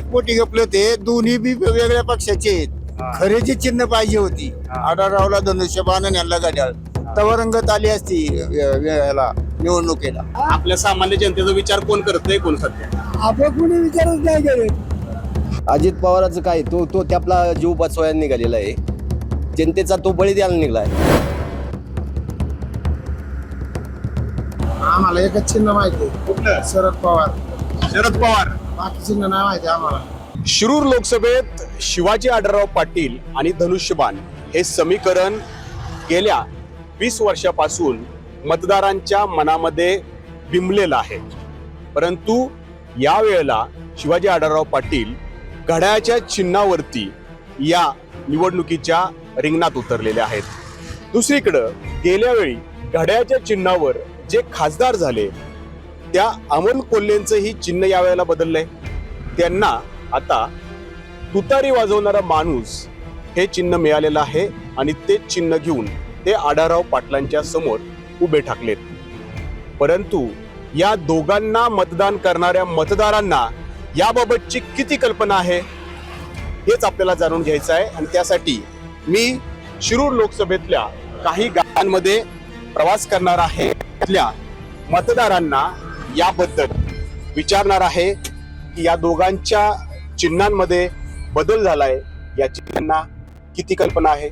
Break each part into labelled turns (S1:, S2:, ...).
S1: एक पोटी गपले होते. दोन्ही बी वेगवेगळ्या पक्षाचे आहेत. खरेची चिन्ह पाहिजे होती. आढळरावला धनुष्यबाण आणि यांना गाड्याळ तवर रंगत आली असती याला निवडणुकीला.
S2: आपल्या सामान्य जनतेचा विचार कोण करतोय कोण सध्या
S1: आपण कुणी विचारच नाही करत
S3: अजित पवाराचं काय तो तो ते आपला जीव वाचवायला निघालेला आहे. जनतेचा तो बळी द्यायला निघाला आहे.
S4: आम्हाला एकच चिन्ह माहिती आहे.
S2: कुठलं?
S4: शरद पवार.
S2: शरद पवार.
S4: बाकी नाही माहिती आम्हाला.
S2: शिरूर लोकसभेत शिवाजी आढळराव पाटील आणि धनुष्यबाण हे समीकरण गेल्या वीस वर्षापासून मतदारांच्या मनामध्ये बिंबलेलं आहे. परंतु यावेळेला शिवाजी आढळराव पाटील घड्याळाच्या चिन्हावरती या निवडणुकीच्या रिंगणात उतरलेले आहेत. दुसरीकडं गेल्या वेळी घड्याच्या चिन्हावर जे खासदार झाले त्या अमोल कोल्हेंचंही चिन्ह यावेळेला बदललंय. त्यांना आता तुतारी वाजवणारा माणूस हे चिन्ह मिळालेलं आहे आणि ते चिन्ह घेऊन ते आढाराव पाटलांच्या समोर उभे ठाकलेत. परंतु या दोघांना मतदान करणाऱ्या मतदारांना याबाबतची किती कल्पना आहे हेच आपल्याला जाणून घ्यायचं आहे आणि त्यासाठी मी शिरूर लोकसभेतल्या काही गावांमध्ये प्रवास करणार आहे. तिथल्या मतदारांना याबद्दल विचारणार आहे की या दोघांच्या चिन्हांमध्ये बदल झालाय याची त्यांना किती कल्पना आहे?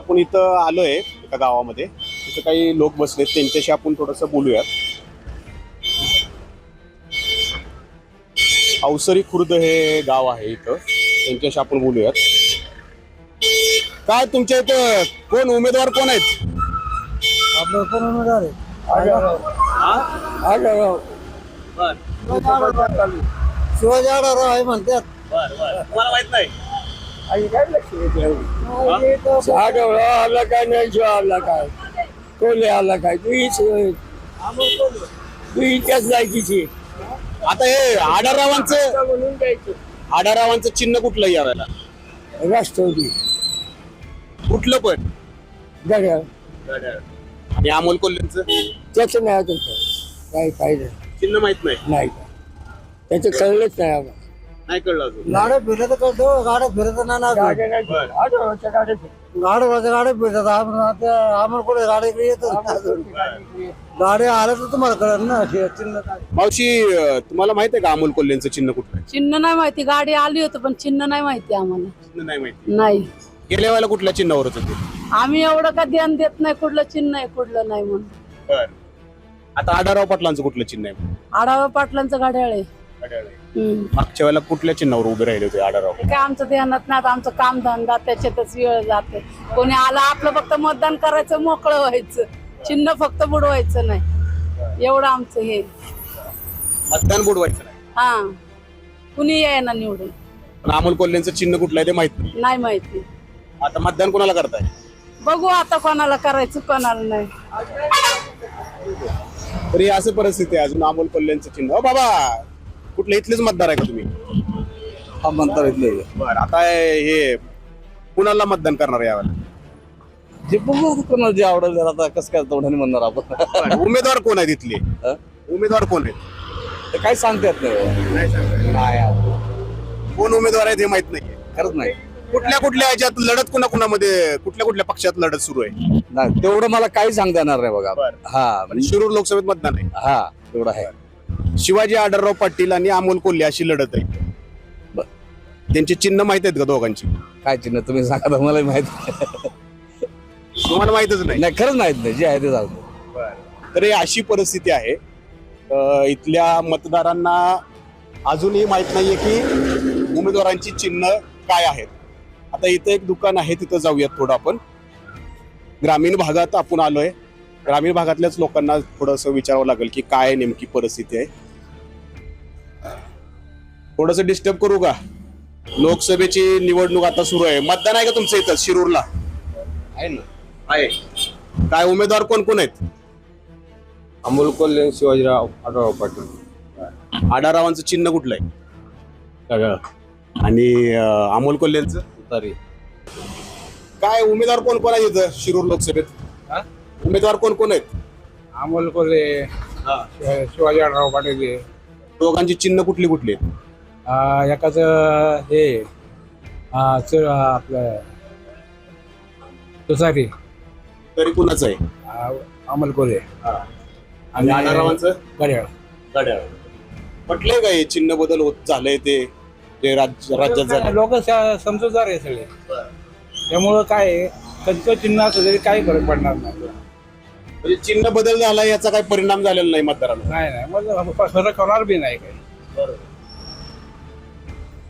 S2: आपण इथं आलोय एका गावामध्ये. इथं काही लोक बसलेत त्यांच्याशी आपण थोडस बोलूयात. अवसरी खुर्द हे गाव आहे इथं. त्यांच्याशी आपण बोलूयात. काय तुमच्या इथं? कोण उमेदवार कोण आहेत?
S4: आपलं कोण उमेदवार आहे? शिवाजी आढळराव आहे म्हणतात.
S2: तुम्हाला माहीत नाही?
S4: आढळराव आला काय नाही आला काय? कोल्हे आला काय? तू हीच तू इतिहास लायकीची
S2: आता हे आढारावांचं
S4: म्हणून द्यायचं
S2: आढारावांचं चिन्ह कुठलं यावेळेला
S4: राष्ट्रवादी.
S2: कुठलं पण?
S4: गड्या
S2: आणि अमोल कोल्हेंचं?
S4: त्याचं नाही अजून काही पाहिजे
S2: चिन्ह माहीत नाही.
S4: नाही. त्याचं कळलंच नाही आम्हाला.
S2: नाही कळलं अजून.
S4: गाड्या फिरत करतो गाड्या फिरत नाही ना गाड्या गाड्या फिरतात. आम्हाला कुठे गाडी येत गाड्या आल्या तर तुम्हाला कळत ना हे चिन्ह काय?
S2: मावशी अं, तुम्हाला माहीत आहे का अमोल कोल्हेंचं चिन्ह कुठलं आहे?
S5: चिन्ह नाही माहिती. गाडी आली होती पण चिन्ह नाही माहिती आम्हाला.
S2: चिन्ह नाही माहिती.
S5: नाही.
S2: गेल्या वेळेला कुठल्या चिन्हावर होतं? ते
S5: आम्ही एवढं का ध्यान देत नाही कुठलं चिन्ह आहे कुठलं नाही म्हणून.
S2: आता आढाराव पाटलांचं कुठलं चिन्ह आहे?
S5: आढावा पाटलांचं गाड्याळ आहे.
S2: मागच्या वेळेला कुठल्या चिन्हावर उभे राहिले होते आढाराव
S5: काय आमचं ध्यानात नाही आमचं काम धंदा त्याच्यातच वेळ जाते. कोणी आला आपलं फक्त मतदान करायचं मोकळं व्हायचं. चिन्ह फक्त बुडवायचं नाही. एवढं आमचं हे.
S2: मतदान बुडवायचं नाही.
S5: हा. कुणी यायना निवडून.
S2: पण अमोल कोल्हेंचं चिन्ह कुठलं आहे ते माहीत नाही.
S5: नाही माहिती.
S2: आता मतदान कोणाला करताय?
S5: बघू आता कोणाला करायचं कोणाला नाही.
S2: तरी असं परिस्थिती आहे अजून अमोल कोल्हेंचं चिन्ह. हो बाबा! कुठलं इथलेच मतदार आहे का तुम्ही?
S3: हा म्हणता येत
S2: बर आता हे कुणाला मतदान करणार यावेळेला?
S3: जे बघू आता कोणाला जे आवडेल जरा आता कसं काय तोंडाने म्हणणार आपण.
S2: बरं, उमेदवार कोण आहेत इथले?
S3: हा?
S2: उमेदवार कोण आहेत?
S3: ते काही सांगता येत नाही नाही
S2: कोण उमेदवार आहेत हे माहीत नाहीये.
S3: खरंच नाही.
S2: कुठल्या कुठल्या ह्याच्यात लढत कुणा कुणामध्ये कुठल्या कुठल्या पक्षात लढत सुरू आहे?
S3: नाही तेवढं मला काही सांगता येणार नाही बघा.
S2: बरं.
S3: हा.
S2: आणि शिरूर लोकसभेत मतदान आहे.
S3: हा तेवढं आहे.
S2: शिवाजी आढळराव पाटील आणि अमोल कोल्हे अशी लढत आहे. त्यांची चिन्ह माहीत आहेत का दोघांची?
S3: काय चिन्ह? तुम्ही सांगा मला माहीत.
S2: तुम्हाला माहितच नाही.
S3: नाही खरंच माहीत नाही. जे आहे ते सांगतो.
S2: तर ही अशी परिस्थिती आहे. अं, इथल्या मतदारांना अजूनही माहीत नाहीये की उमेदवारांची चिन्ह काय आहेत. आता इथं एक दुकान आहे तिथं जाऊयात थोडं आपण. ग्रामीण भागात आपण आलोय. ग्रामीण भागातल्याच लोकांना थोडस विचारावं लागेल की काय नेमकी परिस्थिती आहे. थोडस डिस्टर्ब करू का? लोकसभेची निवडणूक आता सुरू आहे. मतदान आहे का तुमचं इथं शिरूरला?
S6: आहे ना.
S2: आहे. काय उमेदवार कोण कोण आहेत?
S6: अमोल कोल्हे शिवाजीराव आढळराव पाटील.
S2: आडारावांचं चिन्ह कुठलं आहे?
S6: सगळं.
S2: आणि अमोल कोल्हेंचं?
S6: तरी
S2: काय उमेदवार कोण कोण आहेत इथं शिरूर लोकसभेत? उमेदवार कोण कोण आहेत?
S7: अमोल कोल्हे शिवाजी आढराव पाटील. आहे.
S2: दोघांची चिन्ह कुठली कुठली आहेत?
S7: एकाचं हे च- आपलं तुसारी
S2: तरी कुणाचं आहे?
S7: अमोल कोल्हे.
S2: आणि आडारावांचं
S7: गड्याळ.
S2: गाड्या म्हटलंय का हे चिन्ह बदल होत झालंय ते? जे राज्य राज्यात झालं.
S7: लोक समजूतदार आहे सगळे. त्यामुळं काय आहे, कंच चिन्ह असलं तरी काही फरक पडणार नाही.
S2: म्हणजे चिन्ह बदल झाला याचा काही परिणाम झालेला नाही मतदारांना
S7: नाही नाही. मग फरक होणार बी नाही काही.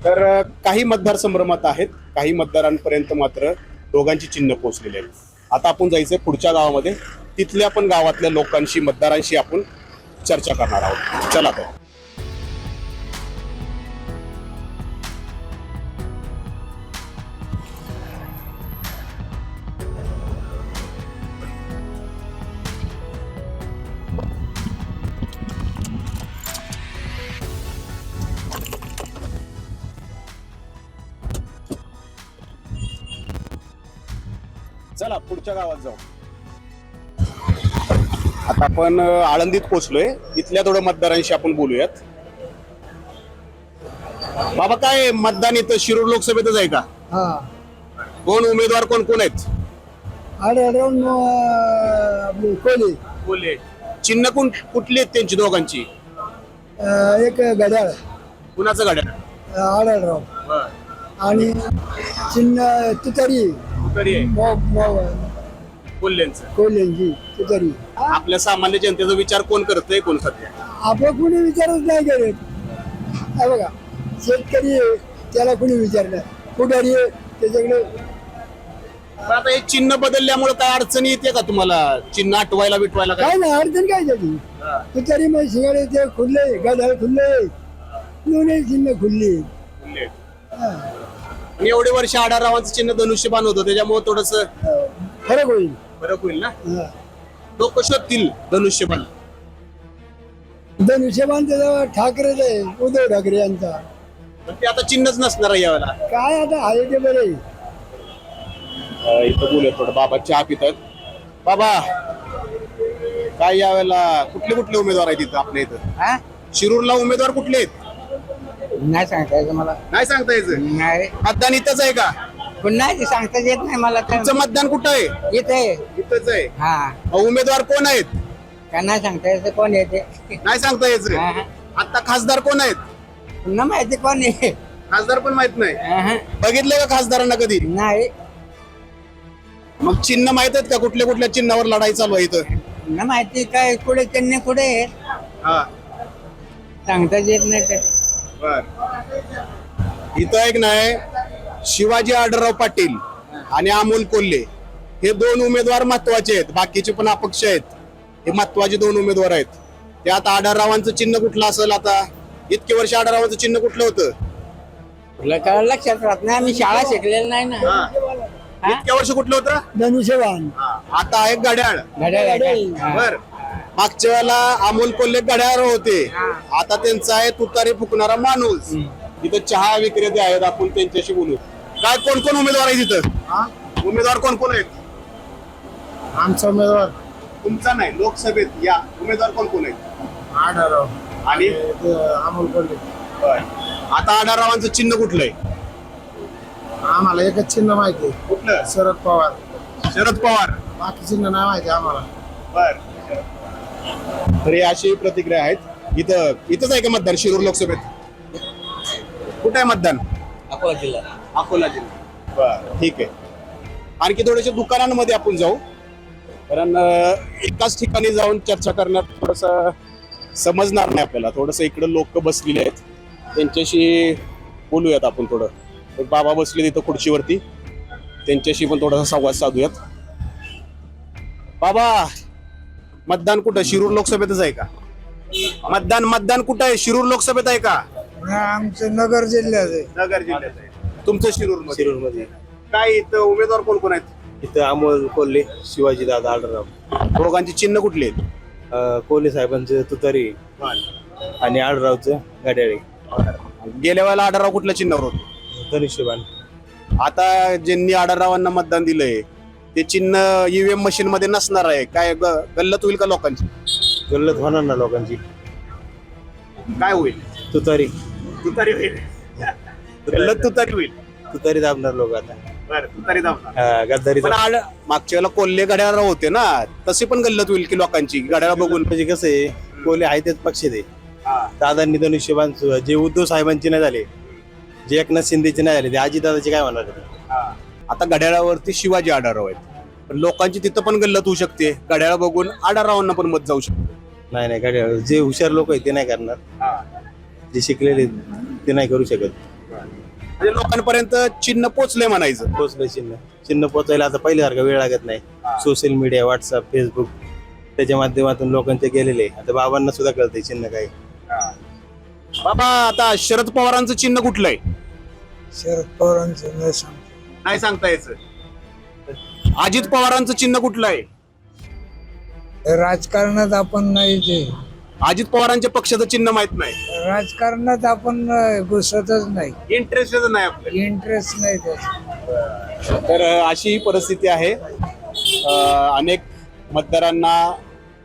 S2: तर अ, काही मतदार संभ्रमात आहेत. काही मतदारांपर्यंत मात्र दोघांची चिन्ह पोहोचलेली आहेत. आता आपण जायचंय पुढच्या गावामध्ये. तिथल्या पण गावातल्या लोकांशी मतदारांशी आपण चर्चा करणार आहोत. चला तर. गावात जाऊ. आता आपण आळंदीत पोहोचलोय. इथल्या थोड्या मतदारांशी आपण बोलूयात. बाबा काय मतदान इथं शिरूर लोकसभेतच आहे का?
S7: हा.
S2: कोण उमेदवार कोण कोण आहेत?
S7: अरे आपले कोल्हे
S2: बोलले चिन्ह कोण कुठली आहेत त्यांची दोघांची?
S7: एक गड्याळ
S2: कुणाचं गाड्या
S7: आढळराव आणि चिन्ह तुतारी.
S2: तरी आहे.
S7: मो- मो-
S2: कोल्ह्यांचं
S7: कोल्ह्यांची तुतारी
S2: आपल्या सामान्य जनतेचा विचार कोण करतंय कोण सध्या
S7: आपलं कुणी विचारच नाही करत हा बघा शेतकरी आहे, त्याला कुणी विचारलं? पुढारी आहे, त्याच्याकडे.
S2: पण आता हे चिन्ह बदलल्यामुळे काय अडचणी येते का तुम्हाला? चिन्ह आठवायला बिटवायला काय?
S7: काय नाही अडचण काय त्याची? तुतारी मग शिंगाडे ते खुलले गडाळ खुलले. दोन्ही चिन्ह खुलली. हा.
S2: आणि एवढे वर्ष आडारावांचं चिन्ह धनुष्यबाण होतं त्याच्यामुळे थोडस
S7: फरक होईल.
S2: फरक होईल ना. लोक शोधतील धनुष्यबाण?
S7: धनुष्यबाण त्याचा ठाकरेच आहे उद्धव ठाकरे यांचा.
S2: पण ते आता चिन्हच नसणार आहे यावेळेला.
S7: काय आता आहे ते बरे.
S2: अं, इथं बोलूया थोडं. बाबा चहा पितात बाबा काय यावेळेला कुठले कुठले उमेदवार आहेत इथं आपल्या इथं? शिरूरला उमेदवार कुठले आहेत?
S8: नाही सांगता येत मला.
S2: नाही सांगता यायचं?
S8: नाही.
S2: मतदान इथंच आहे का?
S8: पुन्हा ते सांगता येत नाही मला तर.
S2: तुमचं मतदान कुठं आहे?
S8: येते
S2: इथंच आहे.
S8: हा.
S2: अहो, उमेदवार कोण आहेत?
S8: का नाही सांगता येत कोण येते
S2: नाही सांगता यायचं
S8: हा, हा.
S2: आता खासदार कोण आहेत?
S8: पुन्हा माहिती कोण आहे?
S2: खासदार पण माहीत नाही.
S8: हा.
S2: बघितलंय का खासदारांना कधी?
S8: नाही.
S2: मग चिन्ह माहीत आहेत का? कुठल्या कुठल्या चिन्हावर लढाई चालू आहे इथं?
S8: पुन्हा माहिती काय कुठे त्यांनी कुठे आहे?
S2: हा.
S8: सांगता येत नाही ते.
S2: बर. इथं एक नाही. शिवाजी आढळराव पाटील आणि अमोल कोल्हे हे दोन उमेदवार महत्त्वाचे आहेत. बाकीचे पण अपक्ष आहेत. हे महत्त्वाचे दोन उमेदवार आहेत. त्यात आढळरावांचं चिन्ह कुठलं असेल आता? इतके वर्ष आढळरावांचं चिन्ह कुठलं होतं?
S8: तुला काय लक्षात राहत नाही. आम्ही शाळा शिकलेलं नाही ना?
S2: इतक्या वर्ष कुठलं होतं?
S7: धनुष्यबाण.
S2: आता आहे घड्याळ.
S8: घड्याळ? हा.
S2: बर. मागच्या वेळेला अमोल कोल्हे गड्यावर होते. आता त्यांचा आहे तुतारी फुकणारा माणूस. इथं चहा विक्रेते आहेत. आपण त्यांच्याशी बोलू. काय कोण कोण उमेदवार आहेत तिथं? उमेदवार कोण कोण आहेत?
S7: आमचा उमेदवार.
S2: तुमचा नाही लोकसभेत या. उमेदवार कोण कोण आहेत?
S7: आढळराव.
S2: आणि?
S7: अमोल कोल्हे.
S2: बर. आता आढारावांचं चिन्ह कुठलं आहे?
S7: आम्हाला एकच चिन्ह माहिती आहे.
S2: कुठलं?
S7: शरद पवार.
S2: शरद पवार.
S7: बाकी चिन्ह नाही माहिती आम्हाला.
S2: बर. तर ही अशी प्रतिक्रिया आहेत. इथं इथंच आहे का मतदान शिरूर लोकसभेत? कुठं आहे मतदान?
S8: अकोला जिल्हा.
S2: अकोला जिल्हा. बर ठीक आहे. आणखी थोडेसे दुकानांमध्ये आपण जाऊ. कारण अं, एकाच ठिकाणी जाऊन चर्चा करण्यात थोडस समजणार नाही आपल्याला. थोडस इकडं लोक बसलेले आहेत. त्यांच्याशी बोलूयात आपण थोडं. एक बाबा बसले तिथं खुर्चीवरती. त्यांच्याशी पण थोडासा संवाद साधूयात. बाबा मतदान कुठं? शिरूर लोकसभेतच आहे का? मतदान मतदान कुठं आहे? शिरूर लोकसभेत आहे का?
S7: आमचं नगर जिल्ह्यात आहे.
S2: नगर जिल्ह्यात आहे. तुमचं शिरूर
S9: शिरूरमध्ये
S2: काय इथं उमेदवार कोण कोण आहेत?
S9: इथं अमोल कोल्हे शिवाजी दादा आडराव
S2: दोघांची चिन्ह कुठली आहेत?
S9: कोल्हे साहेबांचं तुतारी. आणि आडरावचं गाड्याळे
S2: गेल्या वेळेला आढळराव कुठल्या चिन्हावर होते?
S9: धनुष्यबाण
S2: आता ज्यांनी आढळरावांना मतदान दिलंय ते चिन्ह ईव्हीएम मशीन मध्ये नसणार आहे. काय ग- गल्लत होईल का लोकांची?
S9: गल्लत होणार ना लोकांची.
S2: काय होईल?
S9: तुतारी.
S2: तुतारी होईल. गल्लत तुतारी होईल.
S9: तुतारी दाबणार लोक आता.
S2: बरं तुतारी दाबणार.
S9: हा, गद्दारी
S2: पण आड- मागच्या वेळेला कोल्हे घड्याळ होते ना तसे पण गल्लत होईल की लोकांची. घड्याळ बघून
S9: म्हणजे कसं आहे कोल्हे आहे तेच पक्ष ते. दादांनी धनुष्यबाण जे उद्धव साहेबांचे नाही झाले जे एकनाथ शिंदेचे नाही झाले ते अजितदादाचे काय होणार आहे?
S2: आता घड्याळावरती शिवाजी आढळराव आहेत. पण लोकांची तिथं पण गल्लत होऊ शकते. घड्याळ बघून आढळरावांना पण मत जाऊ शकते.
S9: नाही नाही गाड्या जे हुशार लोक आहेत ते नाही करणार. जे शिकलेले आहेत, ते नाही करू शकत.
S2: म्हणजे लोकांपर्यंत चिन्ह पोचले म्हणायचं.
S9: पोचलं चिन्ह. चिन्ह पोचायला आता पहिल्यासारखा वेळ लागत नाही. सोशल मीडिया व्हॉट्सअप फेसबुक त्याच्या माध्यमातून लोकांचे गेलेले. आता बाबांना सुद्धा कळतंय चिन्ह काय.
S2: बाबा आता शरद पवारांचं चिन्ह कुठलं आहे
S7: शरद पवारांचं नाही सांगतो
S2: नाही सांगता यायचं. अजित पवारांचं चिन्ह कुठलं आहे
S7: राजकारणात आपण नाही ते
S2: अजित पवारांच्या पक्षाचं चिन्ह माहीत नाही.
S7: राजकारणात आपण अं, घुसतच नाही.
S2: इंटरेस्टच नाही आपलं
S7: इंटरेस्ट नाही त्याचा.
S2: तर अ, अशी ही परिस्थिती आहे. अ, अनेक मतदारांना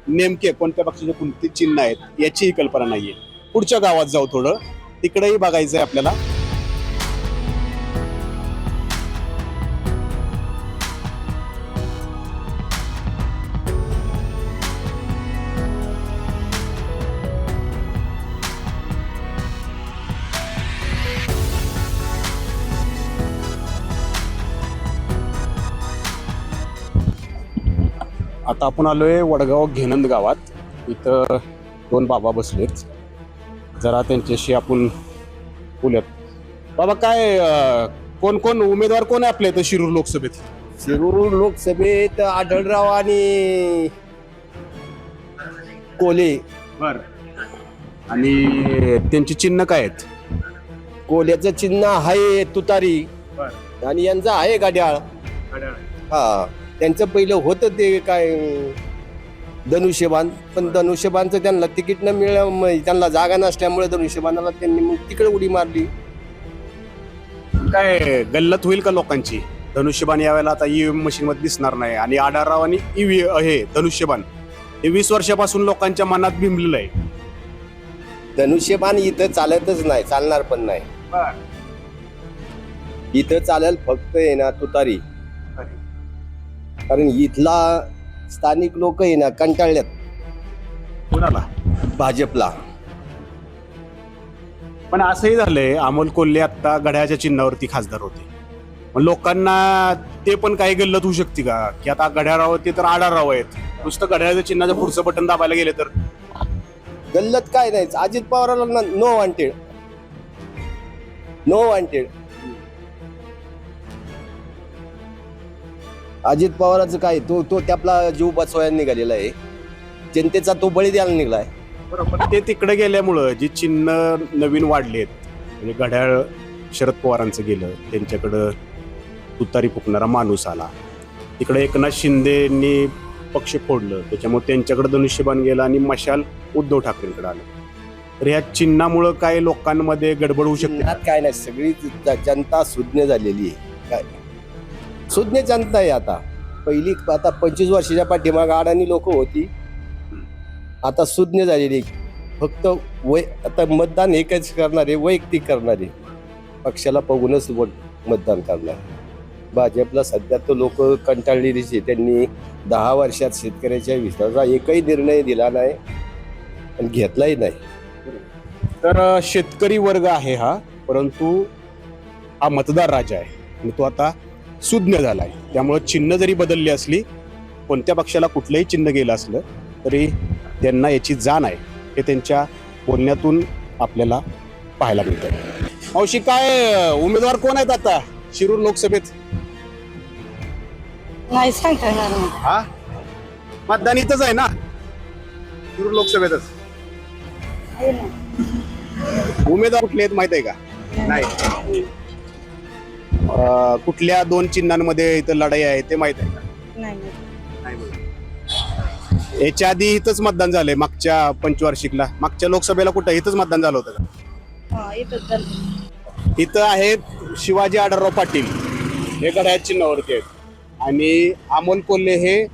S2: नेमके कोणत्या पक्षाचे कोणते चिन्ह आहेत याचीही कल्पना नाहीये. पुढच्या गावात जाऊ थोडं. तिकडेही बघायचंय आपल्याला. आता आपण आलोय वडगाव घेनंद गावात. इथं दोन बाबा बसलेत. जरा त्यांच्याशी आपण बोलूयात. बाबा काय अं, कोण कोण उमेदवार कोण आहे आपल्या इथं शिरूर लोकसभेत?
S6: शिरूर लोकसभेत आढळराव आणि कोले.
S2: बर. आणि त्यांची चिन्ह काय आहेत?
S6: कोल्याचं चिन्ह आहे तुतारी. आणि यांचं आहे गाड्याळ हा. त्यांचं पहिलं होतं ते काय अं, धनुष्यबाण. पण धनुष्यबाणचं त्यांना तिकीट न मिळ त्यांना जागा नसल्यामुळे धनुष्यबाणाला त्यांनी मग तिकडे उडी मारली.
S2: काय गल्लत होईल का लोकांची? धनुष्यबाण यावेळेला आता ईव्हीएम मशीन मध्ये दिसणार नाही. आणि आढळराव आणि ईव्ही हे धनुष्यबाण. हे वीस वर्षापासून लोकांच्या मनात बिंबलेलं आहे.
S6: धनुष्यबाण इथं चालतच नाही चालणार पण नाही. इथं चालेल फक्त आहे ना तुतारी. कारण इथला स्थानिक लोक आहे ना कंटाळल्यात
S2: कुणाला?
S6: भाजपला.
S2: पण असंही झालंय अमोल कोल्हे आता घड्याच्या चिन्हावरती खासदार होते. मग लोकांना ते पण काही गल्लत होऊ शकते का? की आता घड्याळावर ते तर आडाराव आहेत. नुसतं घड्याळाच्या चिन्हाचं पुढचं बटन दाबायला गेले तर?
S6: गल्लत काय नाही Ajit पवाराला no wanted no wanted Ajit पवाराचं काय तो तो त्यापला जीव बचवायला निघालेला आहे. जनतेचा तो बळी द्यायला निघालाय.
S2: बरोबर ते तिकडे गेल्यामुळं जी चिन्ह नवीन वाढलेत म्हणजे घड्याळ शरद पवारांचं गेलं त्यांच्याकडं तुतारी फुकणारा माणूस आला. तिकडे एकनाथ शिंदेनी पक्ष फोडलं त्याच्यामुळे त्यांच्याकडे धनुष्यबाण गेलं आणि मशाल उद्धव ठाकरेंकडे आलं. तर ह्या चिन्हामुळं काय लोकांमध्ये गडबड होऊ शकते?
S6: त्यात काय नाही सगळी जनता सुज्ञ झालेली आहे. काय? सुज्ञ जनता आहे आता. पहिली आता पंचवीस वर्षाच्या पाठीमाग अडाणी लोक होती. आता सुज्ञ झालेली फक्त वै आता मतदान एकच करणारे वैयक्तिक करणारे. पक्षाला बघूनच वोट मतदान करणार. भाजपला सध्या तर लोक कंटाळलेलीच आहे त्यांनी दहा वर्षात शेतकऱ्याच्या विश्वासा एकही निर्णय दिला नाही आणि घेतलाही नाही.
S2: तर शेतकरी वर्ग आहे हा परंतु हा मतदार राजा आहे. आणि तो आता सुज्ञ झालाय. त्यामुळे चिन्ह जरी बदलली असली कोणत्या पक्षाला कुठलंही चिन्ह गेलं असलं तरी त्यांना याची जाण आहे हे त्यांच्या बोलण्यातून आपल्याला पाहायला मिळतं. मावशी काय उमेदवार कोण आहेत आता शिरूर लोकसभेत?
S5: नाही सांगता येणार नाही.
S2: हा? मतदान इथंच आहे ना? शिरूर लोकसभेतच. उमेदवार कुठले आहेत माहीत आहे का? नाही. अं, कुठल्या दोन चिन्हांमध्ये इथं लढाई आहे ते माहीत आहे का?
S5: नाही.
S2: नाही माहीत. याच्या आधी इथंच मतदान झालंय मागच्या पंचवार्षिकला. मागच्या लोकसभेला कुठं? इथंच मतदान झालं होतं का? इथं आहेत शिवाजी आढळराव पाटील. हे घड्याळ चिन्हावरती आहेत. आणि अमोल कोल्हे हे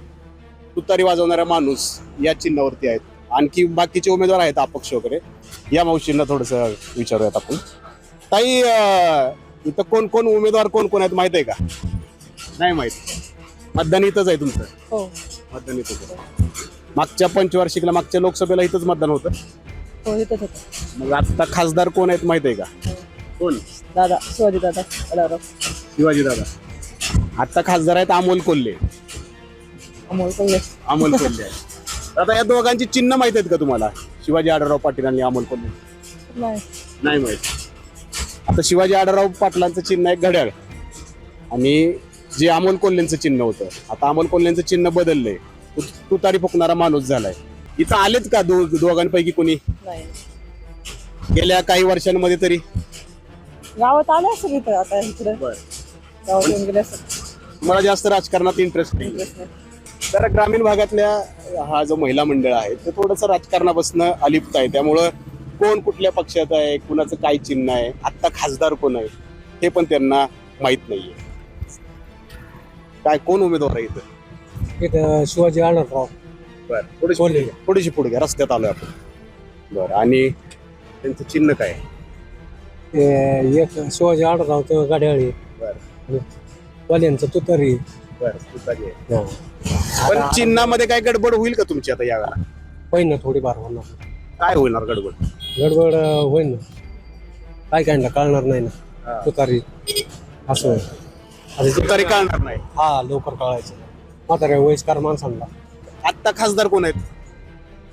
S2: तुतारी वाजवणारा माणूस या चिन्हावरती आहेत. आणखी बाकीचे उमेदवार आहेत अपक्ष वगैरे. या मावशींना थोडस विचारूयात आपण. ताई अं, इथं कोण कोण उमेदवार कोण कोण आहेत माहीत आहे का? नाही माहीत. मतदान इथंच आहे तुमचं?
S5: हो.
S2: मतदान इथंच आहे. मागच्या पंचवार्षिकला मागच्या लोकसभेला इथंच मतदान होतं?
S5: हो होतं.
S2: मग आता खासदार कोण आहेत माहीत आहे का? कोण?
S5: दादा शिवाजी दादा
S2: शिवाजी दादा. आता खासदार आहेत अमोल कोल्हे.
S5: अमोल कोल्हे.
S2: अमोल कोल्हे. आहे. आता या दोघांची चिन्ह माहीत आहेत का तुम्हाला? शिवाजी आढळराव पाटील आणि अमोल कोल्हे.
S5: नाही.
S2: नाही माहीत. आता शिवाजी आढळराव पाटलांचं चिन्ह आहे घड्याळ. आणि जे अमोल कोल्हेंचं चिन्ह होतं. आता अमोल कोल्हेंचं चिन्ह बदललंय. तुतारी फुकणारा माणूस झालाय. इथं आलेत का दो दोघांपैकी कोणी? गेल्या काही वर्षांमध्ये तरी.
S5: गावात आले असेल इथं आता इकडे. गावात येऊन गेले असेल.
S2: मला जास्त राजकारणात इंटरेस्ट नाही. तर ग्रामीण भागातल्या हा जो महिला मंडळ आहे ते थोडंसं राजकारणापासून अलिप्त आहे. त्यामुळं कोण कुठल्या पक्षात आहे कुणाचं काय चिन्ह आहे आत्ता खासदार कोण आहे हे पण त्यांना माहीत नाहीये. काय कोण उमेदवार आहे इथं?
S8: इथं शिवाजी आढळराव.
S2: बरं थोडीशी. थोडीशी पुढे घ्या रस्त्यात आलोय आपण. बरं आणि त्यांचं चिन्ह काय? आहे?
S8: ते एक शिवाजी आढळराव तर गाड्याळी.
S2: बरं.
S8: वाल्यांचं तुतारी.
S2: बरं तुतारी आहे. पण चिन्हामध्ये काय गडबड होईल का तुमची आता यावेळेला
S8: होईन ना थोडीफार होणार.
S2: काय होणार गडबड?
S8: गडबड अं, होईन ना. काय काय कळणार नाही ना. तुतारी असं. होईल. आता जे-
S2: तुतारी कळणार नाही.
S8: हा लवकर कळायचं. म्हाताऱ्या वयस्कर माणसांना.
S2: आत्ता खासदार कोण आहेत?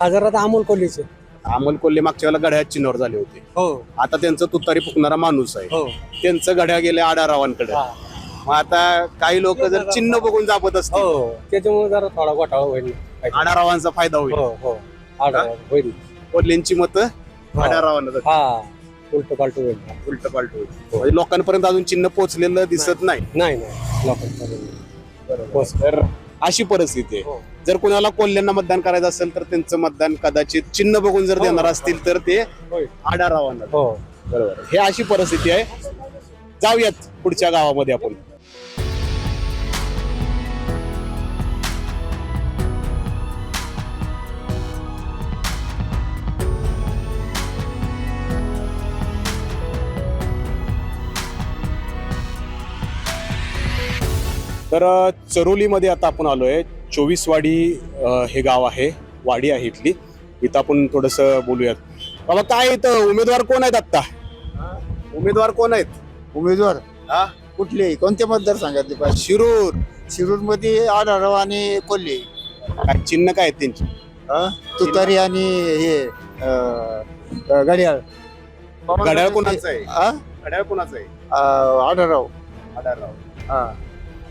S8: हजारात अमोल कोल्हेचे.
S2: अमोल कोल्हे मागच्या वेळेला घड्याळ चिन्हावर झाले होते.
S8: हो.
S2: आता त्यांचं तुतारी फुकणारा माणूस आहे.
S8: हो.
S2: त्यांचं घड्याळ गेले आडारावांकडे.
S8: हा.
S2: मग आता काही लोक जर चिन्ह बघून जापत असतील.
S8: हो. त्याच्यामुळे जरा थोडा घोटाळा होईल. ना.
S2: आडारावांचा फायदा होईल.
S8: हो हो. आढळराव होईल.
S2: कोल्हेंची मतं?
S8: हा. उलट पालट होईल.
S2: उलट पालट होईल. म्हणजे लोकांपर्यंत अजून चिन्ह पोहोचलेलं दिसत नाही.
S8: नाही. नाही लोकांपर्यंत बस.
S2: तर अशी परिस्थिती
S8: हो.
S2: आहे जर कुणाला कोल्ह्यांना मतदान करायचं असेल तर त्यांचं मतदान कदाचित चिन्ह बघून जर
S8: हो.
S2: देणार असतील तर ते
S8: होय.
S2: आडारावांना
S8: हो.
S2: बरोबर. हे अशी परिस्थिती आहे. जाऊयात पुढच्या गावामध्ये आपण. तर चरोलीमध्ये आता आपण आलोय. चोवीसवाडी अ, हे गाव आहे. वाडी आहे इथली. इथं आपण थोडस बोलूयात. बाबा काय इथं? उमेदवार कोण आहेत आत्ता? उमेदवार कोण आहेत?
S1: उमेदवार?
S2: हा?
S1: कुठले? कोणत्या मतदारसंघातले पाहिजे.
S2: शिरूर.
S1: शिरूरमध्ये आढळराव आणि कोल्हे.
S2: काय चिन्ह काय आहेत त्यांची?
S1: हा? तुतारी आणि हे अं, अं, घड्याळ.
S2: घड्याळ कोणाचं आहे?
S1: हा?
S2: घड्याळ कोणाचं आहे?
S1: अं, आढळराव
S2: आढळराव
S1: हा.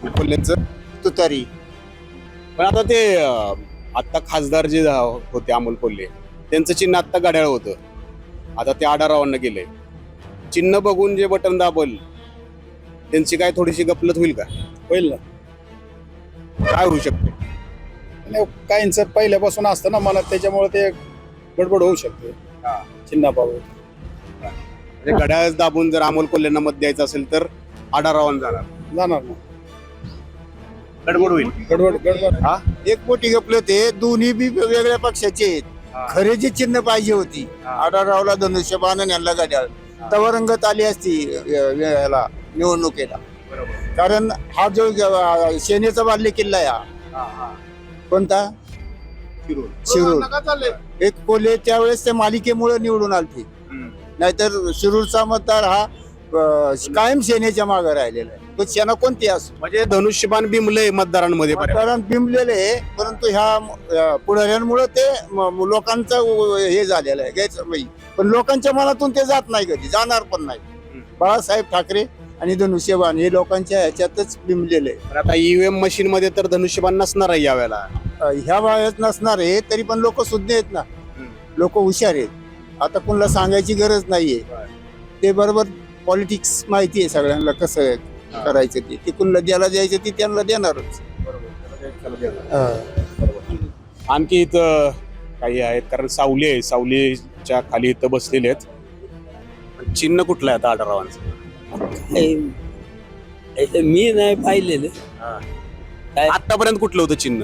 S2: कोल्ह्यांचं
S1: तुतारी.
S2: पण आता ते आत्ता खासदार जे होते अमोल कोल्हे त्यांचं चिन्ह आत्ता घड्याळ होतं. आता ते आढारावांना गेलंय चिन्ह बघून जे बटन दाबल त्यांची काय थोडीशी गपलत होईल का?
S9: होईल ना.
S2: काय होऊ शकते?
S9: काहींचं पहिल्यापासून असतं ना मनात त्याच्यामुळे ते गडबड होऊ शकते. चिन्हाबाबत.
S2: म्हणजे घड्याळ दाबून जर अमोल कोल्हेंना मत द्यायचं असेल तर आढारावान जाणार.
S9: जाणार ना.
S2: गडबड होईल.
S9: गडबड गडबड.
S2: हा?
S1: एक मोठी गपले ते दोन्ही बी वेगळ्या पक्षाचे आहेत. खरे जे चिन्ह पाहिजे होती. आढळरावला धनुष्यबाण आणि यांना घड्याळ तवर रंगत आली असती वे- वे- याला निवडणुकीला. कारण हा जो सेनेचा बाल्य किल्ला आहे हा. कोणता? शिरूर. एक कोल्हे त्यावेळेस त्या मालिकेमुळे निवडून आलते. नाहीतर शिरूरचा मतदार हा कायम सेनेच्या मागे राहिलेला आहे. तो सेना कोणती असो?
S2: म्हणजे धनुष्यबाण बिमलय मतदारांमध्ये बऱ्यापैकी.
S1: मतदारात बिंबलेले आहे परंतु ह्या पुढाऱ्यांमुळे ते म- म- लोकांचं व- हे झालेलं आहे गैरसमयी पण लोकांच्या मनातून ते जात नाही कधी जाणार पण नाही. बाळासाहेब ठाकरे आणि धनुष्यबाण हे लोकांच्या ह्याच्यातच बिंबलेले आहे.
S2: पण आता ईव्हीएम मशीन मध्ये तर धनुष्यबाण नसणार आहे यावेळेला
S1: अं, ह्या वयात नसणार आहे तरी पण लोक सुज्ञ आहेत ना. लोक हुशार आहेत. आता कोणाला सांगायची गरज नाहीये. ते बरोबर पॉलिटिक्स माहिती आहे सगळ्यांना कसं करायचं ते. ते कुणाला द्यायला द्यायचं ते त्यांना देणारच.
S2: आणखी इथं काही आहेत कारण सावली आहे. सावलीच्या खाली इथं बसलेले आहेत. चिन्ह कुठलं आहे आता आढळरावांचं
S10: मी नाही पाहिलेलं. काय?
S2: आतापर्यंत कुठलं होतं चिन्ह?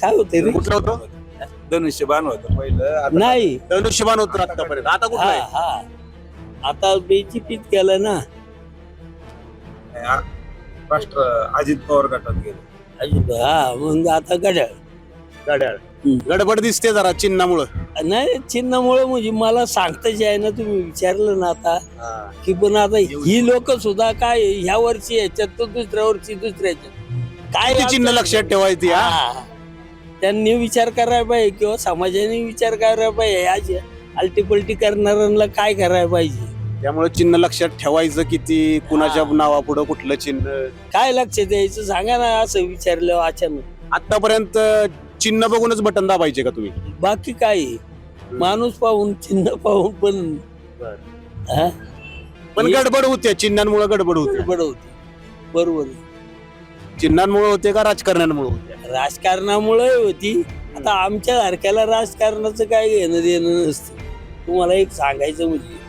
S10: काय होते
S2: कुठलं होतं?
S9: धनुष्यबाण होतं पहिलं.
S10: नाही.
S2: धनुष्यबाण होतं आतापर्यंत आता कुठलं
S10: हा
S2: आहे?
S10: हा आता बीजेपीत केलं ना.
S9: राष्ट्र अजित पवार गटात गेले.
S10: अजित हा मग आता गड्याळ
S2: गाड्याळ
S10: हम्म.
S2: गडबड दिसते जरा चिन्हामुळं.
S10: नाही चिन्हामुळे म्हणजे मला सांगताच आहे ना तुम्ही विचारलं ना आता. की पण आता ही लोक सुद्धा काय ह्या वर्षी याच्यात तर दुसऱ्या वर्षी दुसऱ्या याच्यात काय
S2: किती चिन्ह लक्षात ठेवायची हा
S10: हा. त्यांनी विचार करायला पाहिजे किंवा समाजाने विचार करायला पाहिजे. आज अल्टीपल्टी करणाऱ्यांना काय करायला पाहिजे?
S2: त्यामुळे चिन्ह लक्षात ठेवायचं किती कुणाच्या नावापुढं कुठलं चिन्ह?
S10: काय लक्ष द्यायचं सांगा ना असं विचारलं अचानक.
S2: आतापर्यंत चिन्ह बघूनच बटन दाबायचे का तुम्ही?
S10: बाकी काय? माणूस पाहून चिन्ह पाहून पण हा?
S2: पण गडबड होते चिन्हांमुळे गडबड होते
S10: गडबड होती. बरोबर आहे.
S2: चिन्हांमुळे होते का राजकारण्यांमुळे होते?
S10: राजकारणामुळे होती. आता आमच्या सारख्याला राजकारणाचं काय घेणं देणं नसतं. तुम्हाला एक सांगायचं म्हणजे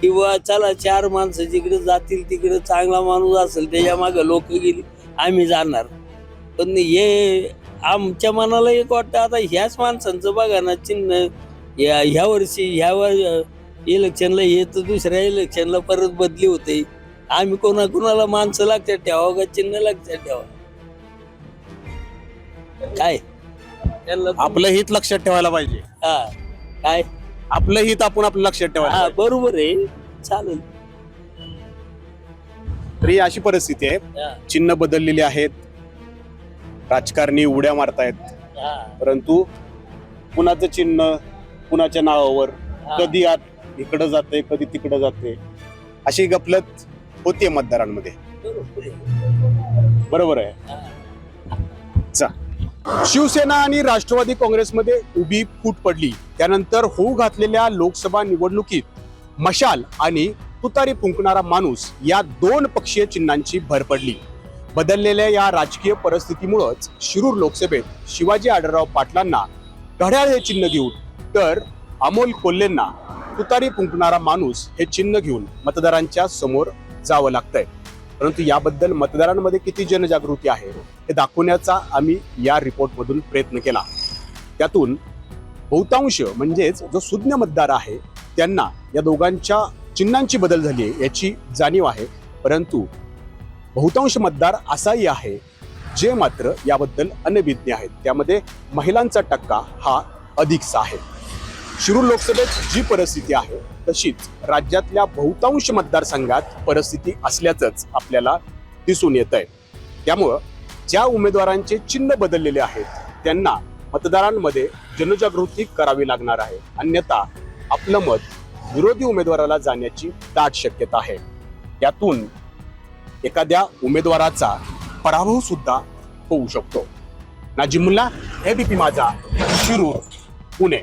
S10: किंवा चला चार माणसं जिकडे जातील तिकडे चांगला माणूस असेल त्याच्यामागे लोक गेली आम्ही जाणार. पण हे आमच्या मनाला एक वाटतं आता ह्याच माणसांचं बघा ना चिन्ह या ह्या वर्षी ह्या वर इलेक्शनला हे तर दुसऱ्या इलेक्शनला परत बदली होते. आम्ही कोणा कोणाला माणसं लक्षात ठेवा का चिन्ह लक्षात ठेवा. काय? त्यांना
S2: आपलं हित लक्षात ठेवायला पाहिजे.
S10: हा काय?
S2: आपलं हित आपण आपलं लक्षात ठेवायला
S10: हा
S2: पाहिजे.
S10: बरोबर आहे. चालेल.
S2: तर ही अशी परिस्थिती आहे.
S10: हा,
S2: चिन्ह बदललेली आहेत. राजकारणी उड्या मारतायत.
S10: हा,
S2: परंतु कुणाचं चिन्ह कुणाच्या नावावर
S10: हा.
S2: कधी आत इकडं जाते कधी तिकडं जाते अशी गफलत होते मतदारांमध्ये.
S10: बरोबर आहे.
S2: चा शिवसेना आणि राष्ट्रवादी काँग्रेसमध्ये उभी फूट पडली. त्यानंतर होऊ घातलेल्या लोकसभा निवडणुकीत मशाल आणि तुतारी फुंकणारा माणूस या दोन पक्षीय चिन्हांची भर पडली. बदललेल्या या राजकीय परिस्थितीमुळंच शिरूर लोकसभेत शिवाजी आढळराव पाटलांना घड्याळ हे चिन्ह घेऊन तर अमोल कोल्हेंना तुतारी फुंकणारा माणूस हे चिन्ह घेऊन मतदारांच्या समोर जावं लागतंय. परंतु याबद्दल मतदारांमध्ये किती जनजागृती आहे हे दाखवण्याचा आम्ही या रिपोर्टमधून प्रयत्न केला. त्यातून बहुतांश म्हणजेच जो सुज्ञ मतदार आहे त्यांना या दोघांच्या चिन्हांची बदल झाली आहे याची जाणीव आहे. परंतु बहुतांश मतदार असाही आहे जे मात्र याबद्दल अनभिज्ञ आहेत. त्यामध्ये महिलांचा टक्का हा अधिकचा आहे. शिरूर लोकसभेत जी परिस्थिती आहे तशीच राज्यातल्या बहुतांश मतदारसंघात परिस्थिती असल्याचंच आपल्याला दिसून येत आहे त्यामुळं ज्या उमेदवारांचे चिन्ह बदललेले आहेत त्यांना मतदारांमध्ये जनजागृती करावी लागणार आहे. अन्यथा आपलं मत विरोधी उमेदवाराला जाण्याची दाट शक्यता आहे. यातून एखाद्या उमेदवाराचा पराभव सुद्धा होऊ शकतो. नाजिमुल्ला पी माझा शिरूर पुणे.